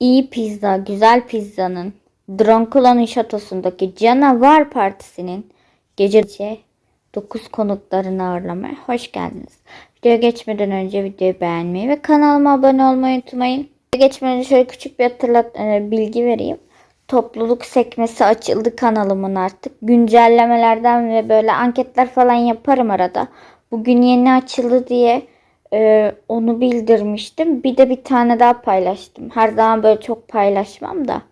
İyi pizza, güzel pizzanın Dronkula'nın şatosundaki canavar partisinin gece 9 konuklarını ağırlamaya hoş geldiniz. Videoya geçmeden önce videoyu beğenmeyi ve kanalıma abone olmayı unutmayın. Geçmeden önce şöyle küçük bir hatırlat e, bilgi vereyim. Topluluk sekmesi açıldı kanalımın artık. Güncellemelerden ve böyle anketler falan yaparım arada. Bugün yeni açıldı diye e, onu bildirmiştim. Bir de bir tane daha paylaştım. Her zaman böyle çok paylaşmam da.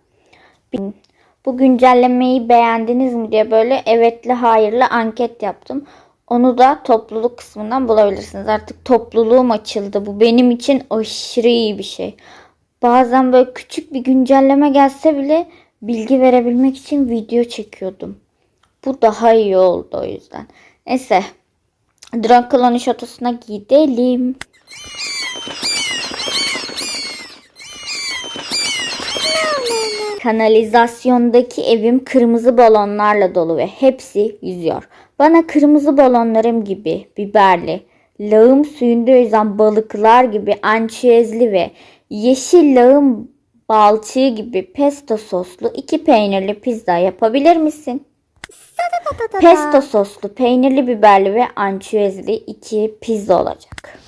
Bu güncellemeyi beğendiniz mi diye böyle evetli hayırlı anket yaptım. Onu da topluluk kısmından bulabilirsiniz. Artık topluluğum açıldı. Bu benim için aşırı iyi bir şey. Bazen böyle küçük bir güncelleme gelse bile bilgi verebilmek için video çekiyordum. Bu daha iyi oldu o yüzden. Neyse. Drakula'nın şatosuna gidelim. Kanalizasyondaki evim kırmızı balonlarla dolu ve hepsi yüzüyor. Bana kırmızı balonlarım gibi biberli, lağım suyunda yüzen balıklar gibi ançiyezli ve yeşil lağım balçığı gibi pesto soslu iki peynirli pizza yapabilir misin? Pesto soslu, peynirli biberli ve ançiyezli iki pizza olacak.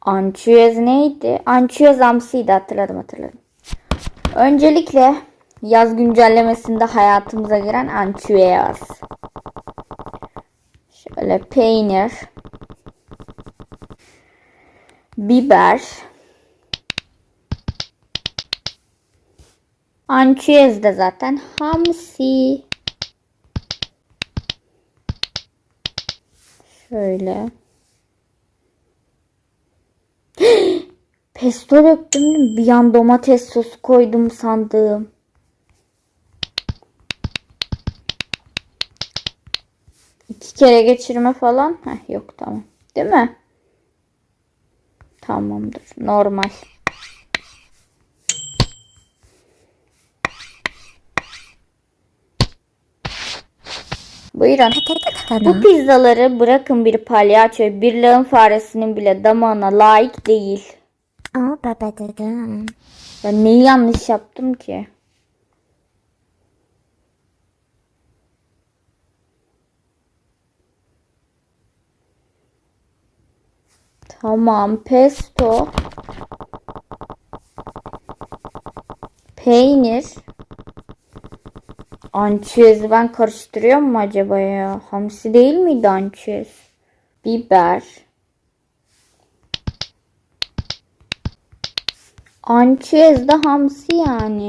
Ançiyez neydi? Ançiyez hamsiydi hatırladım hatırladım. Öncelikle yaz güncellemesinde hayatımıza giren ançüez. Şöyle peynir, biber, ançüez de zaten hamsi. Şöyle. Pesto döktüm? Bir an domates sosu koydum sandım. İki kere geçirme falan. Heh, yok tamam. Değil mi? Tamamdır. Normal. Buyurun. Bu pizzaları bırakın bir palyaço, bir lağım faresinin bile damağına layık değil. Ama baba dedim. Ben neyi yanlış yaptım ki? Tamam, pesto. Peynir. Ançüezi ben karıştırıyor mu acaba ya? Hamsi değil miydi ançüez? Biber. Ançüez de hamsi yani.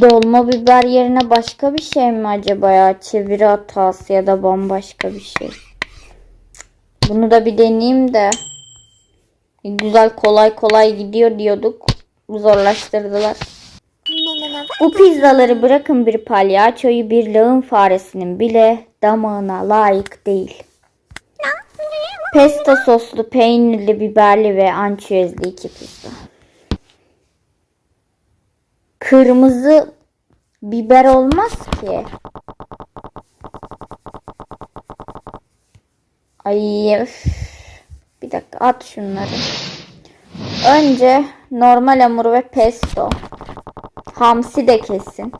Dolma biber yerine başka bir şey mi acaba ya? Çeviri hatası ya da bambaşka bir şey. Bunu da bir deneyeyim de. Güzel kolay kolay gidiyor diyorduk. Zorlaştırdılar. Bu pizzaları bırakın bir palyaçoyu bir lağım faresinin bile damağına layık değil. Pesto soslu, peynirli, biberli ve ançüezli iki pizza. Kırmızı biber olmaz ki. Ay öf. At şunları. Önce normal hamur ve pesto. Hamsi de kesin.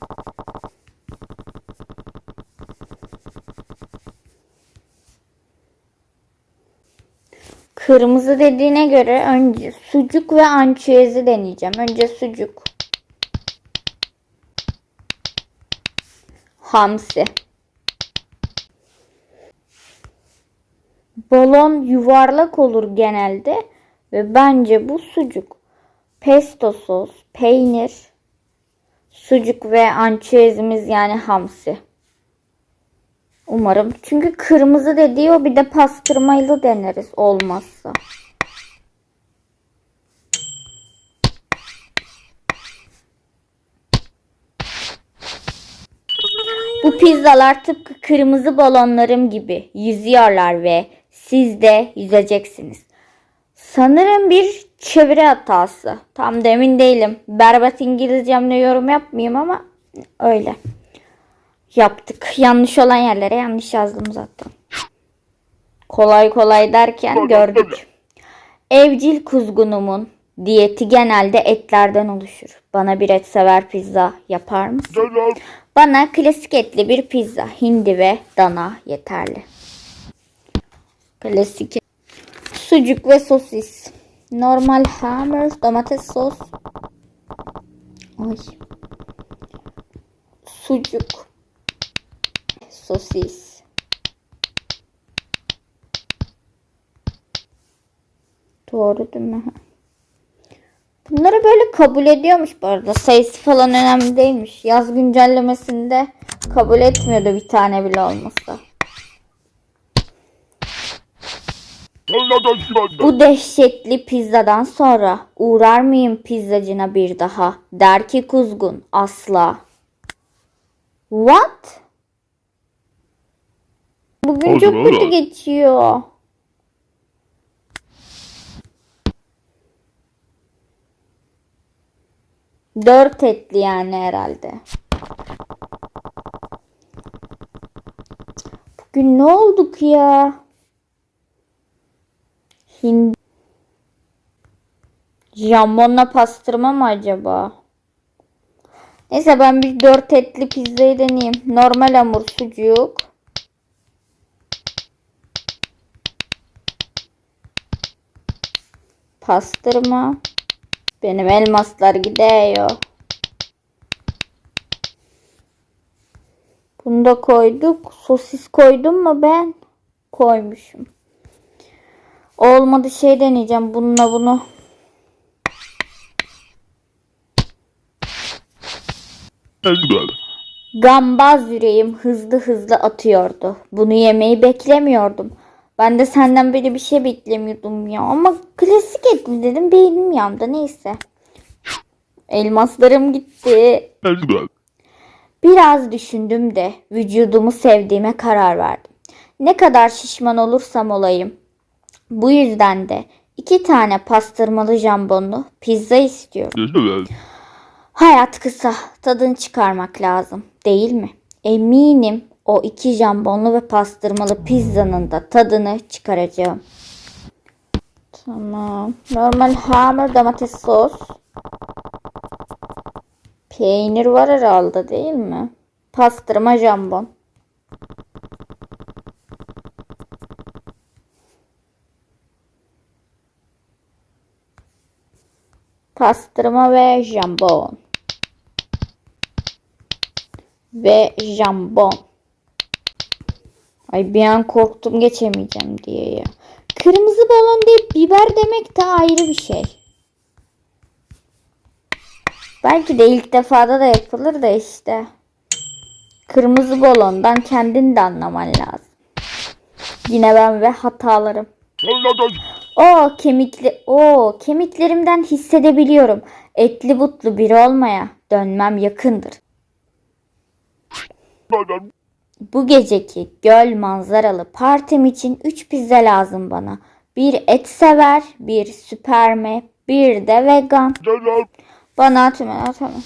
Kırmızı dediğine göre önce sucuk ve ançüezi deneyeceğim. Önce sucuk. Hamsi. Balon yuvarlak olur genelde ve bence bu sucuk. Pesto sos, peynir, sucuk ve ançüezimiz yani hamsi. Umarım. Çünkü kırmızı dediği o bir de pastırmayla deneriz olmazsa. Bu pizzalar tıpkı kırmızı balonlarım gibi yüzüyorlar ve siz de yüzeceksiniz. Sanırım bir çeviri hatası. Tam da emin değilim. Berbat İngilizcemle yorum yapmayayım ama öyle. Yaptık. Yanlış olan yerlere yanlış yazdım zaten. Kolay kolay derken gördük. Evcil kuzgunumun diyeti genelde etlerden oluşur. Bana bir et sever pizza yapar mısın? Bana klasik etli bir pizza, hindi ve dana yeterli. Klasik sucuk ve sosis. Normal hammer, domates sos. Ay. Sucuk. Sosis. Doğru değil mi? Bunları böyle kabul ediyormuş bu arada. Sayısı falan önemli değilmiş. Yaz güncellemesinde kabul etmiyordu bir tane bile olmasa. Bu dehşetli pizzadan sonra uğrar mıyım pizzacına bir daha? Der ki kuzgun asla. What? Bugün Hadi çok kötü geçiyor. Dört etli yani herhalde. Bugün ne olduk ya? Hindi. Jambonla pastırma mı acaba? Neyse ben bir dört etli pizzayı deneyeyim. Normal hamur sucuk. Pastırma. Benim elmaslar gidiyor. Bunu da koyduk. Sosis koydum mu ben? Koymuşum. Olmadı şey deneyeceğim. Bununla bunu. Gambaz yüreğim hızlı hızlı atıyordu. Bunu yemeyi beklemiyordum. Ben de senden böyle bir şey beklemiyordum ya. Ama klasik et mi dedim beynim yandı neyse. Elmaslarım gitti. Biraz düşündüm de vücudumu sevdiğime karar verdim. Ne kadar şişman olursam olayım. Bu yüzden de iki tane pastırmalı jambonlu pizza istiyorum. Hayat kısa, tadını çıkarmak lazım, değil mi? Eminim o iki jambonlu ve pastırmalı pizzanın da tadını çıkaracağım. Tamam. Normal hamur domates sos. Peynir var herhalde değil mi? Pastırma jambon. Pastırma ve jambon. Ve jambon. Ay bir an korktum geçemeyeceğim diye ya. Kırmızı balon değil biber demek de ayrı bir şey. Belki de ilk defada da yapılır da işte. Kırmızı balondan kendin de anlaman lazım. Yine ben ve hatalarım. O kemikli o kemiklerimden hissedebiliyorum. Etli butlu biri olmaya dönmem yakındır. Bu geceki göl manzaralı partim için 3 pizza lazım bana. Bir et sever, bir süperme, bir de vegan. Bana at hemen at hemen.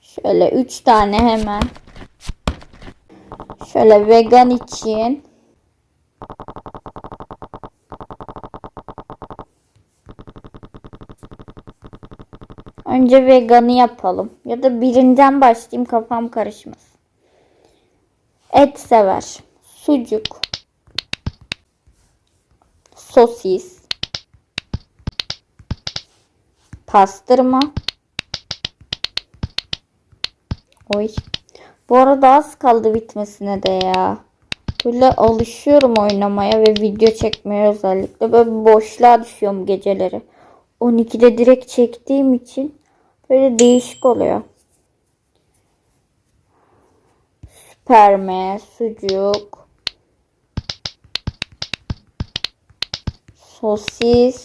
Şöyle 3 tane hemen. Şöyle vegan için. Önce veganı yapalım. Ya da birinden başlayayım kafam karışmasın. Et sever. Sucuk. Sosis. Pastırma. Oy. Bu arada az kaldı bitmesine de ya. Böyle alışıyorum oynamaya ve video çekmeye özellikle. Böyle boşluğa düşüyorum geceleri. 12'de direkt çektiğim için böyle değişik oluyor. Süperme, sucuk, sosis,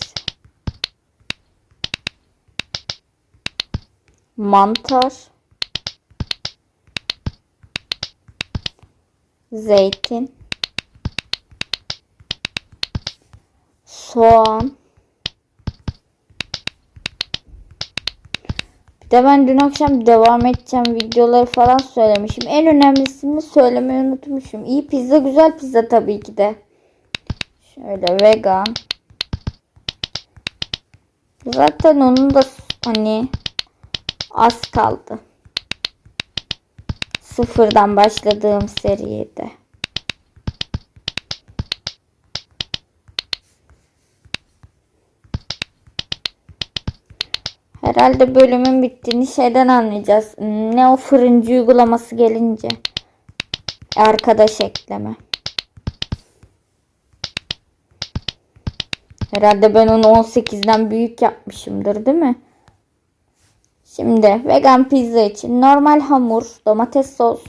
mantar, zeytin, soğan, de ben dün akşam devam edeceğim videoları falan söylemişim. En önemlisini söylemeyi unutmuşum. İyi pizza güzel pizza tabii ki de. Şöyle vegan. Zaten onun da hani az kaldı. Sıfırdan başladığım seride. Herhalde bölümün bittiğini şeyden anlayacağız. Ne o fırıncı uygulaması gelince. Arkadaş ekleme. Herhalde ben onu 18'den büyük yapmışımdır değil mi? Şimdi vegan pizza için normal hamur, domates sos,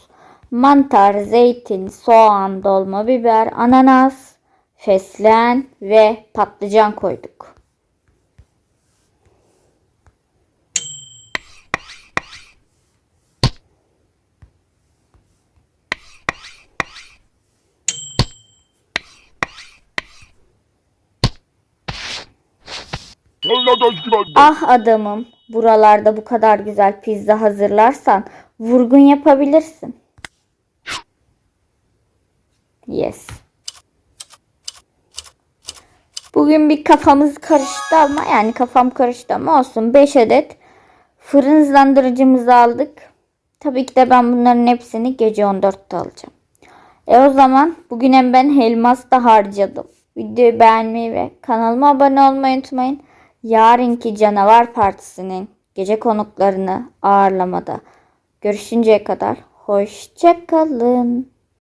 mantar, zeytin, soğan, dolma biber, ananas, fesleğen ve patlıcan koyduk. Ah adamım, buralarda bu kadar güzel pizza hazırlarsan vurgun yapabilirsin. Yes. Bugün bir kafamız karıştı ama yani kafam karıştı ama olsun 5 adet fırın hızlandırıcımızı aldık. Tabii ki de ben bunların hepsini gece 14'te alacağım. E o zaman bugün hem ben elmas da harcadım. Videoyu beğenmeyi ve kanalıma abone olmayı unutmayın. Yarınki Canavar Partisi'nin gece konuklarını ağırlamada görüşünceye kadar hoşçakalın.